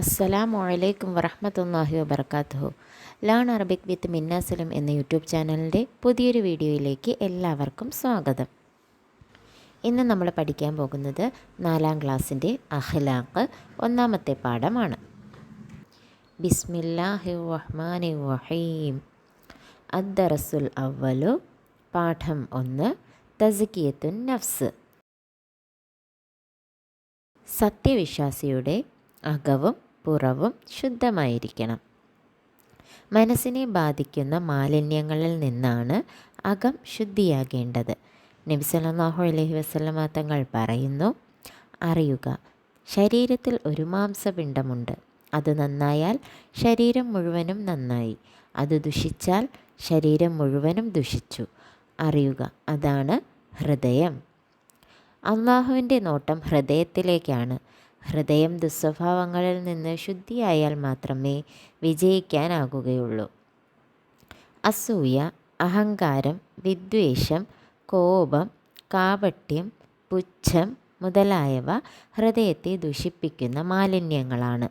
അസ്സലാമു അലൈക്കും വറഹമത്തല്ലാഹി വബർക്കാത്തു ലേൺ അറബിക് വിത്ത് മിന്നാസലം എന്ന യൂട്യൂബ് ചാനലിന്റെ പുതിയൊരു വീഡിയോയിലേക്ക് എല്ലാവർക്കും സ്വാഗതം. ഇന്ന് നമ്മൾ പഠിക്കാൻ പോകുന്നത് നാലാം ക്ലാസ്സിന്റെ അഖ്ലാഖ് ഒന്നാമത്തെ പാഠമാണ്. ബിസ്മില്ലാഹി റഹ്മാനി റഹീം. അദ്ദറസുൽ അവലു പാഠം ഒന്ന് തസ്കിയത്തുൻ നഫ്സ്. സത്യവിശ്വാസിയുടെ അകവും പുറവും ശുദ്ധമായിരിക്കണം. മനസ്സിനെ ബാധിക്കുന്ന മാലിന്യങ്ങളിൽ നിന്നാണ് അകം ശുദ്ധിയാകേണ്ടത്. നബി അലഹി വസല്ലമ തങ്ങൾ പറയുന്നു അറിയുക ശരീരത്തിൽ ഒരു മാംസപിണ്ഡമുണ്ട്. അത് നന്നായാൽ ശരീരം മുഴുവനും നന്നായി. അത് ദുഷിച്ചാൽ ശരീരം മുഴുവനും ദുഷിച്ചു. അറിയുക അതാണ് ഹൃദയം. അള്ളാഹുവിന്റെ നോട്ടം ഹൃദയത്തിലേക്കാണ്. ഹൃദയം ദുസ്വഭാവങ്ങളിൽ നിന്ന് ശുദ്ധിയായാൽ മാത്രമേ വിജയിക്കാനാകുകയുള്ളൂ. അസൂയ അഹങ്കാരം വിദ്വേഷം കോപം കാപട്യം പുച്ഛം മുതലായവ ഹൃദയത്തെ ദുഷിപ്പിക്കുന്ന മാലിന്യങ്ങളാണ്.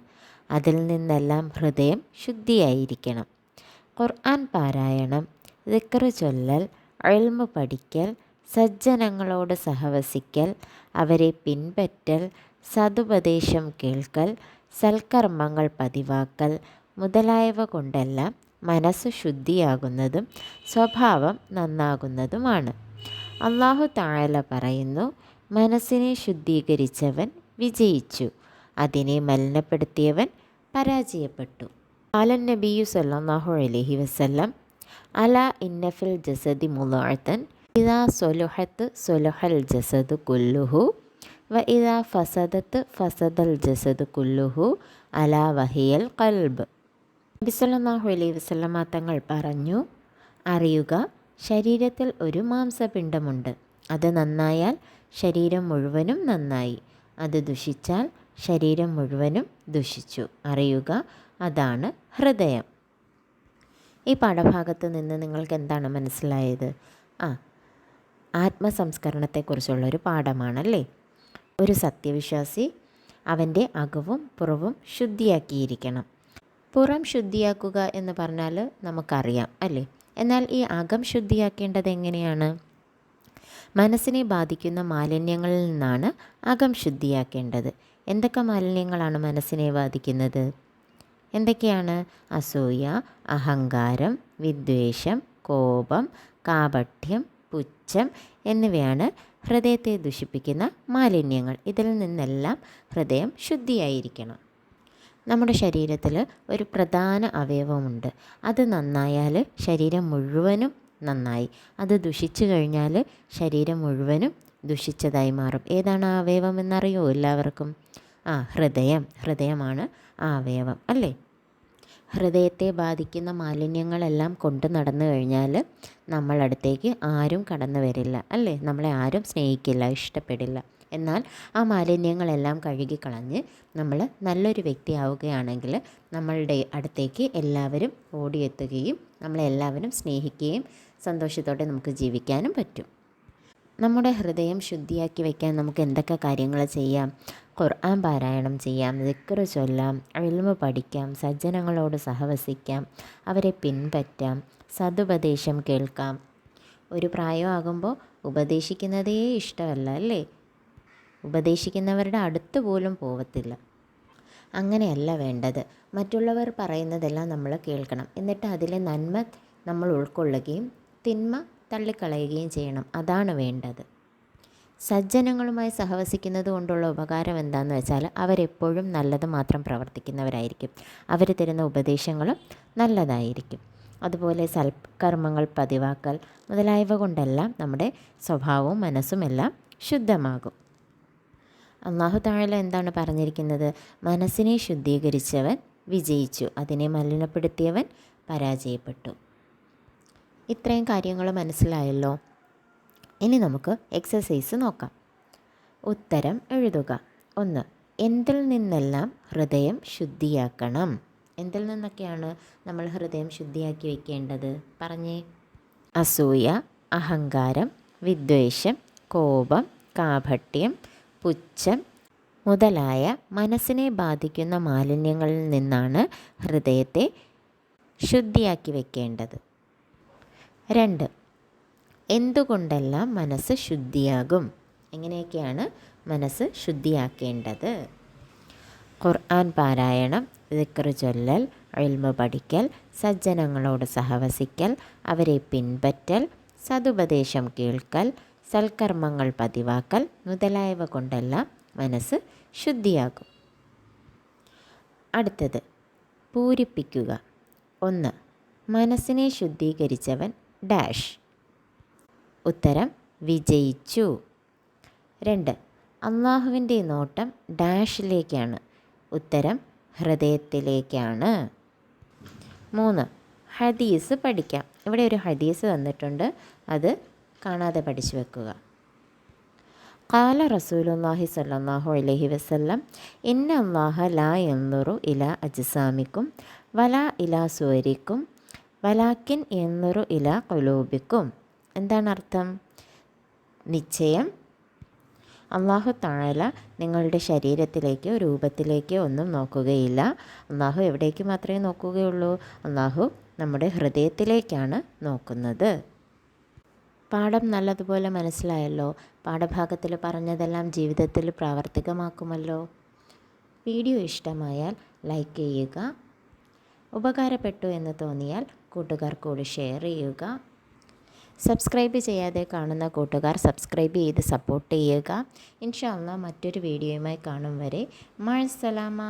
അതിൽ നിന്നെല്ലാം ഹൃദയം ശുദ്ധിയായിരിക്കണം. ഖുർആൻ പാരായണം ദിക്റ് ചൊല്ലൽ അഴിമ പഠിക്കൽ സജ്ജനങ്ങളോട് സഹവസിക്കൽ അവരെ പിൻപറ്റൽ സതുപദേശം കേൾക്കൽ സൽക്കർമ്മങ്ങൾ പതിവാക്കൽ മുതലായവ കൊണ്ടെല്ലാം മനസ്സ് ശുദ്ധിയാകുന്നതും സ്വഭാവം നന്നാകുന്നതുമാണ്. അള്ളാഹു താഴല പറയുന്നു മനസ്സിനെ ശുദ്ധീകരിച്ചവൻ വിജയിച്ചു അതിനെ മലിനപ്പെടുത്തിയവൻ പരാജയപ്പെട്ടു. ആലൻ നബിയു സല്ലാഹു അലഹി വസ്ല്ലം അല ഇന്നഫിൽ ജസദി മുലാഴത്തൻ ഇതാ സൊലുഹത്ത് സൊലുഹൽ ജസദ് കുല്ലുഹു വ ഫസദത്ത് ഫസദൽ ജസദ് കുല്ലുഹു അല വഹിയൽ കൽബ് നബിസല്ലാഹു അലൈഹി വസ്ലമ തങ്ങൾ പറഞ്ഞു അറിയുക ശരീരത്തിൽ ഒരു മാംസപിണ്ഡമുണ്ട്. അത് നന്നായാൽ ശരീരം മുഴുവനും നന്നായി. അത് ദുഷിച്ചാൽ ശരീരം മുഴുവനും ദുഷിച്ചു. അറിയുക അതാണ് ഹൃദയം. ഈ പാഠഭാഗത്ത് നിന്ന് നിങ്ങൾക്ക് എന്താണ് മനസ്സിലായത്? ആ ആത്മസംസ്കരണത്തെക്കുറിച്ചുള്ളൊരു പാഠമാണല്ലേ? ഒരു സത്യവിശ്വാസി അവന്റെ അകവും പുറവും ശുദ്ധിയാക്കിയിരിക്കണം. പുറം ശുദ്ധിയാക്കുക എന്ന് പറഞ്ഞാൽ നമുക്കറിയാം അല്ലേ? എന്നാൽ ഈ അകം ശുദ്ധിയാക്കേണ്ടത് എങ്ങനെയാണ്? മനസ്സിനെ ബാധിക്കുന്ന മാലിന്യങ്ങളിൽ നിന്നാണ് അകം ശുദ്ധിയാക്കേണ്ടത്. എന്തൊക്കെ മാലിന്യങ്ങളാണ് മനസ്സിനെ ബാധിക്കുന്നത്? എന്തൊക്കെയാണ്? അസൂയ അഹങ്കാരം വിദ്വേഷം കോപം കാപഠ്യം പുച്ഛം എന്നിവയാണ് ഹൃദയത്തെ ദുഷിപ്പിക്കുന്ന മാലിന്യങ്ങൾ. ഇതിൽ നിന്നെല്ലാം ഹൃദയം ശുദ്ധിയായിരിക്കണം. നമ്മുടെ ശരീരത്തിൽ ഒരു പ്രധാന അവയവമുണ്ട്. അത് നന്നായാൽ ശരീരം മുഴുവനും നന്നായി. അത് ദുഷിച്ചു കഴിഞ്ഞാൽ ശരീരം മുഴുവനും ദുഷിച്ചതായി മാറും. ഏതാണ് ആ അവയവം എന്നറിയോ എല്ലാവർക്കും? ആ ഹൃദയം. ഹൃദയമാണ് ആ അവയവം അല്ലേ? ഹൃദയത്തെ ബാധിക്കുന്ന മാലിന്യങ്ങളെല്ലാം കൊണ്ട് നടന്നു കഴിഞ്ഞാൽ നമ്മളടുത്തേക്ക് ആരും കടന്നു വരില്ല അല്ലേ? നമ്മളെ ആരും സ്നേഹിക്കില്ല ഇഷ്ടപ്പെടില്ല. എന്നാൽ ആ മാലിന്യങ്ങളെല്ലാം കഴുകിക്കളഞ്ഞ് നമ്മൾ നല്ലൊരു വ്യക്തിയാവുകയാണെങ്കിൽ നമ്മളുടെ അടുത്തേക്ക് എല്ലാവരും ഓടിയെത്തുകയും നമ്മളെല്ലാവരും സ്നേഹിക്കുകയും സന്തോഷത്തോടെ നമുക്ക് ജീവിക്കാനും പറ്റും. നമ്മുടെ ഹൃദയം ശുദ്ധിയാക്കി വയ്ക്കാൻ നമുക്ക് എന്തൊക്കെ കാര്യങ്ങൾ ചെയ്യാം? ഖുർആൻ പാരായണം ചെയ്യാം ദിക്കറ് ചൊല്ലാം അഴിമ പഠിക്കാം സജ്ജനങ്ങളോട് സഹവസിക്കാം അവരെ പിൻപറ്റാം സതുപദേശം കേൾക്കാം. ഒരു പ്രായമാകുമ്പോൾ ഉപദേശിക്കുന്നതേ ഇഷ്ടമല്ല അല്ലേ? ഉപദേശിക്കുന്നവരുടെ അടുത്ത് പോലും പോവത്തില്ല. അങ്ങനെയല്ല വേണ്ടത്. മറ്റുള്ളവർ പറയുന്നതെല്ലാം നമ്മൾ കേൾക്കണം. എന്നിട്ട് അതിലെ നന്മ നമ്മൾ ഉൾക്കൊള്ളുകയും തിന്മ തള്ളിക്കളയുകയും ചെയ്യണം. അതാണ് വേണ്ടത്. സജ്ജനങ്ങളുമായി സഹവസിക്കുന്നത് കൊണ്ടുള്ള ഉപകാരം എന്താണെന്ന് വെച്ചാൽ അവരെപ്പോഴും നല്ലത് മാത്രം പ്രവർത്തിക്കുന്നവരായിരിക്കും. അവർ തരുന്ന ഉപദേശങ്ങളും നല്ലതായിരിക്കും. അതുപോലെ സൽക്കർമ്മങ്ങൾ പതിവാക്കൽ മുതലായവ കൊണ്ടെല്ലാം നമ്മുടെ സ്വഭാവവും മനസ്സും എല്ലാം ശുദ്ധമാകും. അള്ളാഹു താഴെ എന്താണ് പറഞ്ഞിരിക്കുന്നത്? മനസ്സിനെ ശുദ്ധീകരിച്ചവൻ വിജയിച്ചു. അതിനെ മലിനപ്പെടുത്തിയവൻ പരാജയപ്പെട്ടു. ഇത്രയും കാര്യങ്ങൾ മനസ്സിലായല്ലോ. ഇനി നമുക്ക് എക്സസൈസ് നോക്കാം. ഉത്തരം എഴുതുക. ഒന്ന് എന്തിൽ നിന്നെല്ലാം ഹൃദയം ശുദ്ധിയാക്കണം? എന്തിൽ നിന്നൊക്കെയാണ് നമ്മൾ ഹൃദയം ശുദ്ധിയാക്കി വെക്കേണ്ടത്? പറഞ്ഞേ. അസൂയ അഹങ്കാരം വിദ്വേഷം കോപം കാപട്യം പുച്ഛം മുതലായ മനസ്സിനെ ബാധിക്കുന്ന മാലിന്യങ്ങളിൽ നിന്നാണ് ഹൃദയത്തെ ശുദ്ധിയാക്കി വെക്കേണ്ടത്. രണ്ട്. എന്തുകൊണ്ടെല്ലാം മനസ്സ് ശുദ്ധിയാകും? എങ്ങനെയൊക്കെയാണ് മനസ്സ് ശുദ്ധിയാക്കേണ്ടത്? ഖുർആൻ പാരായണം ദിക്ർ ചൊല്ലൽ എൽമ പഠിക്കൽ സജ്ജനങ്ങളോട് സഹവസിക്കൽ അവരെ പിൻപറ്റൽ സതുപദേശം കേൾക്കൽ സൽക്കർമ്മങ്ങൾ പതിവാക്കൽ മുതലായവ കൊണ്ടെല്ലാം മനസ്സ് ശുദ്ധിയാകും. അടുത്തത് പൂരിപ്പിക്കുക. ഒന്ന് മനസ്സിനെ ശുദ്ധീകരിച്ചവൻ ഡാഷ്. ഉത്തരം വിജയിച്ചു. രണ്ട് അള്ളാഹുവിന്റെ നോട്ടം ഡാഷിലേക്കാണ്. ഉത്തരം ഹൃദയത്തിലേക്കാണ്. മൂന്ന് ഹദീസ് പഠിക്കാം. ഇവിടെ ഒരു ഹദീസ് തന്നിട്ടുണ്ട് അത് കാണാതെ പഠിച്ചു വെക്കുക. കാല റസൂലുല്ലാഹി സല്ലാഹു അലഹി വസ്ല്ലം ഇന്ന അള്ളാഹ ലാ എന്നുറു ഇല അജ്സാമിക്കും വല ഇല സുവരിക്കും വലാക്കിൻ എന്നൊരു ഇല കൊലൂപിക്കും എന്താണ് അർത്ഥം? നിശ്ചയം. അള്ളാഹു താഴല നിങ്ങളുടെ ശരീരത്തിലേക്കോ രൂപത്തിലേക്കോ ഒന്നും നോക്കുകയില്ല. അള്ളാഹു എവിടേക്ക് മാത്രമേ നോക്കുകയുള്ളൂ? അള്ളാഹു നമ്മുടെ ഹൃദയത്തിലേക്കാണ് നോക്കുന്നത്. പാഠം നല്ലതുപോലെ മനസ്സിലായല്ലോ? പാഠഭാഗത്തിൽ പറഞ്ഞതെല്ലാം ജീവിതത്തിൽ പ്രാവർത്തികമാക്കുമല്ലോ? വീഡിയോ ഇഷ്ടമായാൽ ലൈക്ക് ചെയ്യുക. ഉപകാരപ്പെട്ടു എന്ന് തോന്നിയാൽ കൂട്ടുകാർക്കൂടി ഷെയർ ചെയ്യുക. സബ്സ്ക്രൈബ് ചെയ്യാതെ കാണുന്ന കൂട്ടുകാർ സബ്സ്ക്രൈബ് ചെയ്ത് സപ്പോർട്ട് ചെയ്യുക. ഇൻഷാല്ല മറ്റൊരു വീഡിയോയുമായി കാണും വരെ. മഴ സലാമ